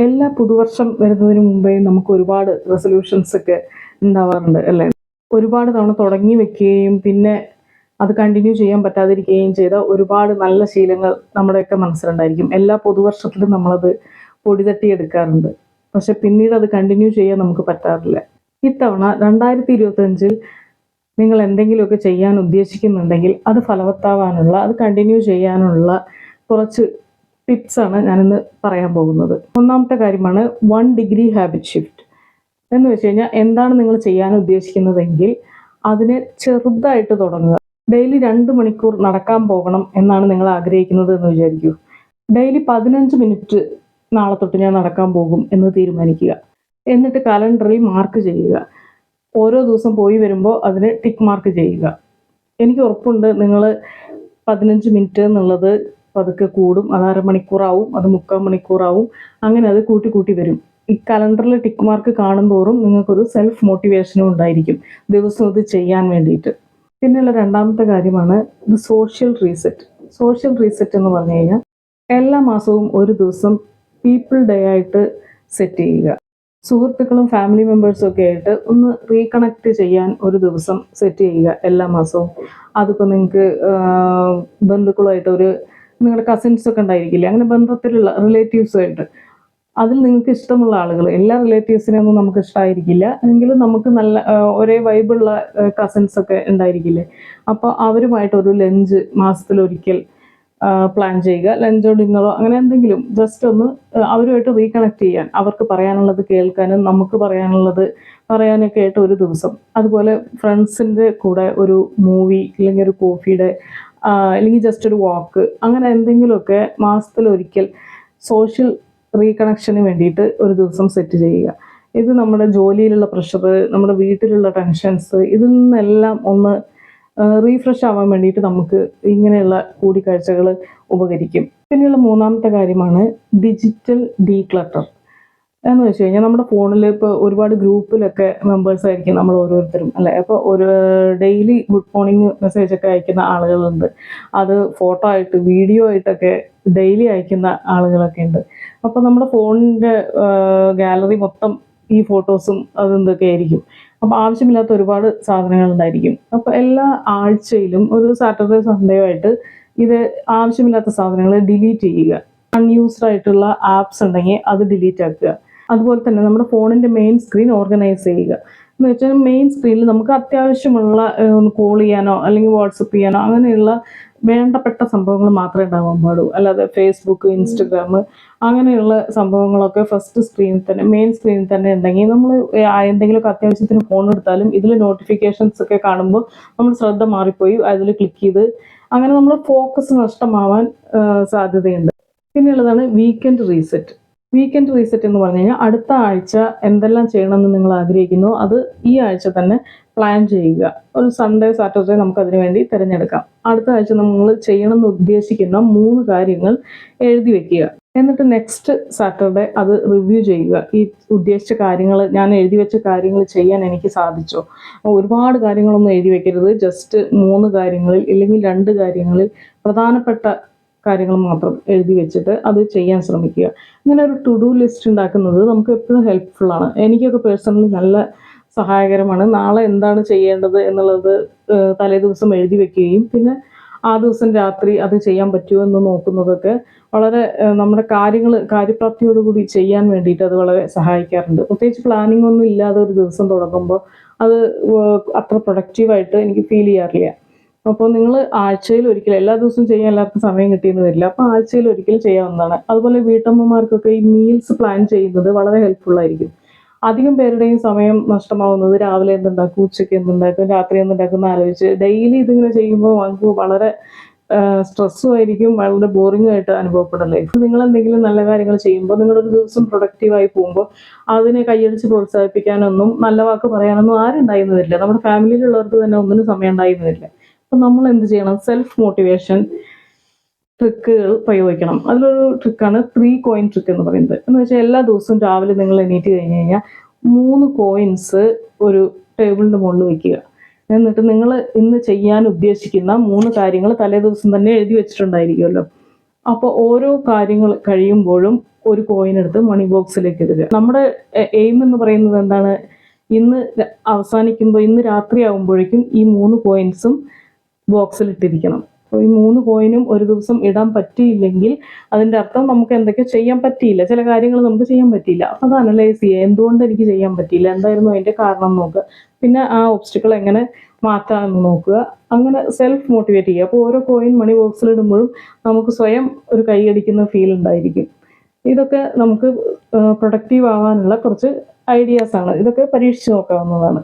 എല്ലാ പുതുവർഷം വരുന്നതിന് മുമ്പേ നമുക്ക് ഒരുപാട് റെസൊല്യൂഷൻസ് ഒക്കെ ഉണ്ടാവാറുണ്ട് അല്ലേ? ഒരുപാട് തവണ തുടങ്ങി വെക്കുകയും പിന്നെ അത് കണ്ടിന്യൂ ചെയ്യാൻ പറ്റാതിരിക്കുകയും ചെയ്ത ഒരുപാട് നല്ല ശീലങ്ങൾ നമ്മുടെയൊക്കെ മനസ്സിലുണ്ടായിരിക്കും. എല്ലാ പുതുവർഷത്തിലും നമ്മളത് പൊടി തട്ടിയെടുക്കാറുണ്ട് പക്ഷെ പിന്നീട് അത് കണ്ടിന്യൂ ചെയ്യാൻ നമുക്ക് പറ്റാറില്ല. ഇത്തവണ രണ്ടായിരത്തി ഇരുപത്തഞ്ചിൽ നിങ്ങൾ എന്തെങ്കിലുമൊക്കെ ചെയ്യാൻ ഉദ്ദേശിക്കുന്നുണ്ടെങ്കിൽ അത് ഫലവത്താവാനുള്ള അത് കണ്ടിന്യൂ ചെയ്യാനുള്ള കുറച്ച് ടിപ്സാണ് ഞാനിന്ന് പറയാൻ പോകുന്നത്. ഒന്നാമത്തെ കാര്യമാണ് വൺ ഡിഗ്രി ഹാബിറ്റ് ഷിഫ്റ്റ് എന്ന് വെച്ച് കഴിഞ്ഞാൽ എന്താണ് നിങ്ങൾ ചെയ്യാൻ ഉദ്ദേശിക്കുന്നതെങ്കിൽ അതിനെ ചെറുതായിട്ട് തുടങ്ങുക. ഡെയിലി രണ്ട് മണിക്കൂർ നടക്കാൻ പോകണം എന്നാണ് നിങ്ങൾ ആഗ്രഹിക്കുന്നത് എന്ന് വിചാരിക്കൂ. ഡെയിലി പതിനഞ്ച് മിനിറ്റ് നാളെ തൊട്ട് ഞാൻ നടക്കാൻ പോകും എന്ന് തീരുമാനിക്കുക. എന്നിട്ട് കലണ്ടറിൽ മാർക്ക് ചെയ്യുക. ഓരോ ദിവസം പോയി വരുമ്പോൾ അതിന് ടിക്ക് മാർക്ക് ചെയ്യുക. എനിക്ക് ഉറപ്പുണ്ട് നിങ്ങൾ പതിനഞ്ച് മിനിറ്റ് എന്നുള്ളത് പതുക്കെ കൂടും. അത് അരമണിക്കൂറാവും അത് മുക്കാൽ മണിക്കൂറാവും. അങ്ങനെ അത് കൂട്ടി കൂട്ടി വരും. ഈ കലണ്ടറിൽ ടിക്ക് മാർക്ക് കാണുന്തോറും നിങ്ങൾക്കൊരു സെൽഫ് മോട്ടിവേഷനും ഉണ്ടായിരിക്കും. ദിവസം ഇത് ചെയ്യാൻ വേണ്ടിയിട്ട്. പിന്നെയുള്ള രണ്ടാമത്തെ കാര്യമാണ് ഇത് സോഷ്യൽ റീസെറ്റ് സോഷ്യൽ റീസെറ്റ് എന്ന് പറഞ്ഞു കഴിഞ്ഞാൽ എല്ലാ മാസവും ഒരു ദിവസം പീപ്പിൾ ഡേ ആയിട്ട് സെറ്റ് ചെയ്യുക. സുഹൃത്തുക്കളും ഫാമിലി മെമ്പേഴ്സും ഒക്കെ ആയിട്ട് ഒന്ന് റീകണക്ട് ചെയ്യാൻ ഒരു ദിവസം സെറ്റ് ചെയ്യുക എല്ലാ മാസവും. അതിപ്പോൾ നിങ്ങൾക്ക് ബന്ധുക്കളുമായിട്ട് ഒരു നിങ്ങളുടെ കസിൻസ് ഒക്കെ ഉണ്ടായിരിക്കില്ലേ? അങ്ങനെ ബന്ധത്തിലുള്ള റിലേറ്റീവ്സുമായിട്ട് അതിൽ നിങ്ങൾക്ക് ഇഷ്ടമുള്ള ആളുകൾ എല്ലാ റിലേറ്റീവ്സിനെയൊന്നും നമുക്ക് ഇഷ്ടമായിരിക്കില്ല എങ്കിലും നമുക്ക് നല്ല ഒരേ വൈബുള്ള കസിൻസ് ഒക്കെ ഉണ്ടായിരിക്കില്ലേ? അപ്പോൾ അവരുമായിട്ട് ഒരു ലഞ്ച് മാസത്തിലൊരിക്കൽ പ്ലാൻ ചെയ്യുക. ലഞ്ചോ ഡിന്നറോ അങ്ങനെ എന്തെങ്കിലും ജസ്റ്റ് ഒന്ന് അവരുമായിട്ട് റീകണക്ട് ചെയ്യാൻ അവർക്ക് പറയാനുള്ളത് കേൾക്കാനും നമുക്ക് പറയാനുള്ളത് പറയാനൊക്കെ ആയിട്ട് ഒരു ദിവസം. അതുപോലെ ഫ്രണ്ട്സിന്റെ കൂടെ ഒരു മൂവി അല്ലെങ്കിൽ ഒരു കോഫിയുടെ അല്ലെങ്കിൽ ജസ്റ്റ് ഒരു വാക്ക് അങ്ങനെ എന്തെങ്കിലുമൊക്കെ മാസത്തിലൊരിക്കൽ സോഷ്യൽ റീകണക്ഷന് വേണ്ടിയിട്ട് ഒരു ദിവസം സെറ്റ് ചെയ്യുക. ഇത് നമ്മുടെ ജോലിയിലുള്ള പ്രഷർ നമ്മുടെ വീട്ടിലുള്ള ടെൻഷൻസ് ഇതിൽ നിന്നെല്ലാം ഒന്ന് റീഫ്രഷ് ആവാൻ വേണ്ടിയിട്ട് നമുക്ക് ഇങ്ങനെയുള്ള കൂടിക്കാഴ്ചകൾ ഉപകരിക്കും. പിന്നെയുള്ള മൂന്നാമത്തെ കാര്യമാണ് ഡിജിറ്റൽ ഡീക്ലട്ടർ എന്ന് വെച്ച് കഴിഞ്ഞാൽ നമ്മുടെ ഫോണിൽ ഇപ്പോൾ ഒരുപാട് ഗ്രൂപ്പിലൊക്കെ മെമ്പേഴ്സ് ആയിരിക്കും നമ്മൾ ഓരോരുത്തരും അല്ലേ? അപ്പോൾ ഒരു ഡെയിലി ഗുഡ് മോർണിംഗ് മെസ്സേജ് ഒക്കെ അയക്കുന്ന ആളുകളുണ്ട്. അത് ഫോട്ടോ ആയിട്ട് വീഡിയോ ആയിട്ടൊക്കെ ഡെയിലി അയക്കുന്ന ആളുകളൊക്കെ ഉണ്ട്. അപ്പോൾ നമ്മുടെ ഫോണിന്റെ ഗാലറി മൊത്തം ഈ ഫോട്ടോസും അതെന്തൊക്കെ ആയിരിക്കും. അപ്പോൾ ആവശ്യമില്ലാത്ത ഒരുപാട് സാധനങ്ങൾ ഉണ്ടായിരിക്കും. അപ്പോൾ എല്ലാ ആഴ്ചയിലും ഒരു സാറ്റർഡേ സൺഡേ ആയിട്ട് ഇത് ആവശ്യമില്ലാത്ത സാധനങ്ങൾ ഡിലീറ്റ് ചെയ്യുക. അൺയൂസ്ഡ് ആയിട്ടുള്ള ആപ്സ് ഉണ്ടെങ്കിൽ അത് ഡിലീറ്റ് ആക്കുക. അതുപോലെ തന്നെ നമ്മുടെ ഫോണിന്റെ മെയിൻ സ്ക്രീൻ ഓർഗനൈസ് ചെയ്യുക. എന്ന് വെച്ചാൽ മെയിൻ സ്ക്രീനിൽ നമുക്ക് അത്യാവശ്യമുള്ള കോൾ ചെയ്യാനോ അല്ലെങ്കിൽ വാട്സപ്പ് ചെയ്യാനോ അങ്ങനെയുള്ള വേണ്ടപ്പെട്ട സംഭവങ്ങൾ മാത്രമേ ഉണ്ടാവാൻ പാടൂ അല്ലാതെ ഫേസ്ബുക്ക് ഇൻസ്റ്റഗ്രാം അങ്ങനെയുള്ള സംഭവങ്ങളൊക്കെ ഫസ്റ്റ് സ്ക്രീനിൽ തന്നെ മെയിൻ സ്ക്രീനിൽ തന്നെ ഉണ്ടെങ്കിൽ നമ്മൾ എന്തെങ്കിലുമൊക്കെ അത്യാവശ്യത്തിന് ഫോൺ എടുത്താലും ഇതിൽ നോട്ടിഫിക്കേഷൻസ് ഒക്കെ കാണുമ്പോൾ നമ്മൾ ശ്രദ്ധ മാറിപ്പോയി അതിൽ ക്ലിക്ക് ചെയ്ത് അങ്ങനെ നമ്മൾ ഫോക്കസ് നഷ്ടമാവാൻ സാധ്യതയുണ്ട്. പിന്നെയുള്ളതാണ് വീക്കെൻഡ് റീസെറ്റ് വീക്കെൻഡ് റീസെറ്റ് എന്ന് പറഞ്ഞു കഴിഞ്ഞാൽ അടുത്ത ആഴ്ച എന്തെല്ലാം ചെയ്യണമെന്ന് നിങ്ങൾ ആഗ്രഹിക്കുന്നു അത് ഈ ആഴ്ച തന്നെ പ്ലാൻ ചെയ്യുക. ഒരു സൺഡേ സാറ്റർഡേ നമുക്ക് അതിനു വേണ്ടി തിരഞ്ഞെടുക്കാം. അടുത്ത ആഴ്ച നമ്മൾ ചെയ്യണമെന്ന് ഉദ്ദേശിക്കുന്ന മൂന്ന് കാര്യങ്ങൾ എഴുതി വെക്കുക. എന്നിട്ട് നെക്സ്റ്റ് സാറ്റർഡേ അത് റിവ്യൂ ചെയ്യുക. ഈ ഉദ്ദേശിച്ച കാര്യങ്ങൾ ഞാൻ എഴുതി വെച്ച കാര്യങ്ങൾ ചെയ്യാൻ എനിക്ക് സാധിച്ചോ? ഒരുപാട് കാര്യങ്ങളൊന്നും എഴുതി വെക്കരുത്. ജസ്റ്റ് മൂന്ന് കാര്യങ്ങളിൽ ഇല്ലെങ്കിൽ രണ്ട് കാര്യങ്ങളിൽ പ്രധാനപ്പെട്ട കാര്യങ്ങൾ മാത്രം എഴുതി വെച്ചിട്ട് അത് ചെയ്യാൻ ശ്രമിക്കുക. ഇങ്ങനെ ഒരു ടു ഡു ലിസ്റ്റ് ഉണ്ടാക്കുന്നത് നമുക്ക് എപ്പോഴും ഹെൽപ്ഫുൾ ആണ്. എനിക്കൊക്കെ പേഴ്സണലി നല്ല സഹായകരമാണ്. നാളെ എന്താണ് ചെയ്യേണ്ടത് എന്നുള്ളത് തലേ ദിവസം എഴുതി വെക്കുകയും പിന്നെ ആ ദിവസം രാത്രി അത് ചെയ്യാൻ പറ്റുമോ എന്ന് നോക്കുന്നതൊക്കെ വളരെ നമ്മുടെ കാര്യങ്ങൾ കാര്യപ്രാപ്തിയോടുകൂടി ചെയ്യാൻ വേണ്ടിയിട്ട് അത് വളരെ സഹായിക്കാറുണ്ട്. പ്രത്യേകിച്ച് പ്ലാനിംഗ് ഒന്നും ഇല്ലാതെ ഒരു ദിവസം തുടങ്ങുമ്പോൾ അത് അത്ര പ്രൊഡക്റ്റീവായിട്ട് എനിക്ക് ഫീൽ ചെയ്യാറില്ല. അപ്പോൾ നിങ്ങൾ ആഴ്ചയിൽ ഒരിക്കൽ എല്ലാ ദിവസവും ചെയ്യാൻ എല്ലാവർക്കും സമയം കിട്ടിയെന്ന് വരില്ല. അപ്പോൾ ആഴ്ചയിൽ ഒരിക്കൽ ചെയ്യാവുന്നതാണ് അതുപോലെ വീട്ടമ്മമാർക്കൊക്കെ ഈ മീൽസ് പ്ലാൻ ചെയ്യുന്നത് വളരെ ഹെൽപ്ഫുൾ ആയിരിക്കും. അധികം പേരുടെയും സമയം നഷ്ടമാവുന്നത് രാവിലെ എന്തുണ്ടാക്കും ഉച്ചയ്ക്ക് എന്തുണ്ടാക്കും രാത്രി എന്തുണ്ടാക്കും എന്ന് ആലോചിച്ച് ഡെയിലി ഇതിങ്ങനെ ചെയ്യുമ്പോൾ നമുക്ക് വളരെ സ്ട്രെസ്സും ആയിരിക്കും വളരെ ബോറിംഗ് ആയിട്ട് അനുഭവപ്പെടും ലൈഫ് നിങ്ങൾ എന്തെങ്കിലും നല്ല കാര്യങ്ങൾ ചെയ്യുമ്പോൾ നിങ്ങളൊരു ദിവസം പ്രൊഡക്റ്റീവായി പോകുമ്പോൾ അതിനെ കൈയടിച്ച് പ്രോത്സാഹിപ്പിക്കാനൊന്നും നല്ല വാക്ക് പറയാനൊന്നും ആരും ഉണ്ടായിരുന്നു വരില്ല. നമ്മുടെ ഫാമിലിയിലുള്ളവർക്ക് തന്നെ ഒന്നിനും സമയം ഉണ്ടായിരുന്നു വരില്ല. അപ്പം നമ്മൾ എന്ത് ചെയ്യണം? സെൽഫ് മോട്ടിവേഷൻ ട്രിക്കുകൾ പ്രയോഗിക്കണം. അതിലൊരു ട്രിക്കാണ് ത്രീ കോയിൻ ട്രിക്ക് എന്ന് പറയുന്നത്. എന്ന് വെച്ചാൽ എല്ലാ ദിവസവും രാവിലെ നിങ്ങൾ എണീറ്റ് കഴിഞ്ഞ് കഴിഞ്ഞാൽ മൂന്ന് കോയിൻസ് ഒരു ടേബിളിന്റെ മുകളിൽ വയ്ക്കുക എന്നിട്ട് നിങ്ങൾ ഇന്ന് ചെയ്യാൻ ഉദ്ദേശിക്കുന്ന മൂന്ന് കാര്യങ്ങൾ തലേ ദിവസം തന്നെ എഴുതി വെച്ചിട്ടുണ്ടായിരിക്കുമല്ലോ അപ്പോൾ ഓരോ കാര്യങ്ങൾ കഴിയുമ്പോഴും ഒരു കോയിൻ എടുത്ത് മണി ബോക്സിലേക്ക് ഇടുക. നമ്മുടെ എയിം എന്ന് പറയുന്നത് എന്താണ്? ഇന്ന് അവസാനിക്കുമ്പോൾ ഇന്ന് രാത്രി ആകുമ്പോഴേക്കും ഈ മൂന്ന് കോയിൻസും ബോക്സിൽ ഇട്ടിരിക്കണം. അപ്പോൾ ഈ മൂന്ന് കോയിനും ഒരു ദിവസം ഇടാൻ പറ്റിയില്ലെങ്കിൽ അതിന്റെ അർത്ഥം നമുക്ക് എന്തൊക്കെ ചെയ്യാൻ പറ്റിയില്ല. ചില കാര്യങ്ങൾ നമുക്ക് ചെയ്യാൻ പറ്റിയില്ല. അപ്പം അത് അനലൈസ് ചെയ്യുക. എന്തുകൊണ്ട് എനിക്ക് ചെയ്യാൻ പറ്റിയില്ല? എന്തായിരുന്നു അതിന്റെ കാരണം നോക്കുക. പിന്നെ ആ ഒബ്സ്റ്റിക്കിൾ എങ്ങനെ മാറ്റാമെന്ന് നോക്കുക. അങ്ങനെ സെൽഫ് മോട്ടിവേറ്റ് ചെയ്യുക. അപ്പോൾ ഓരോ കോയിൻ മണി ബോക്സിൽ ഇടുമ്പോഴും നമുക്ക് സ്വയം ഒരു കൈയടിക്കുന്ന ഫീൽ ഉണ്ടായിരിക്കും. ഇതൊക്കെ നമുക്ക് പ്രൊഡക്റ്റീവ് ആവാനുള്ള കുറച്ച് ഐഡിയാസ് ആണ്. ഇതൊക്കെ പരീക്ഷിച്ച് നോക്കാവുന്നതാണ്.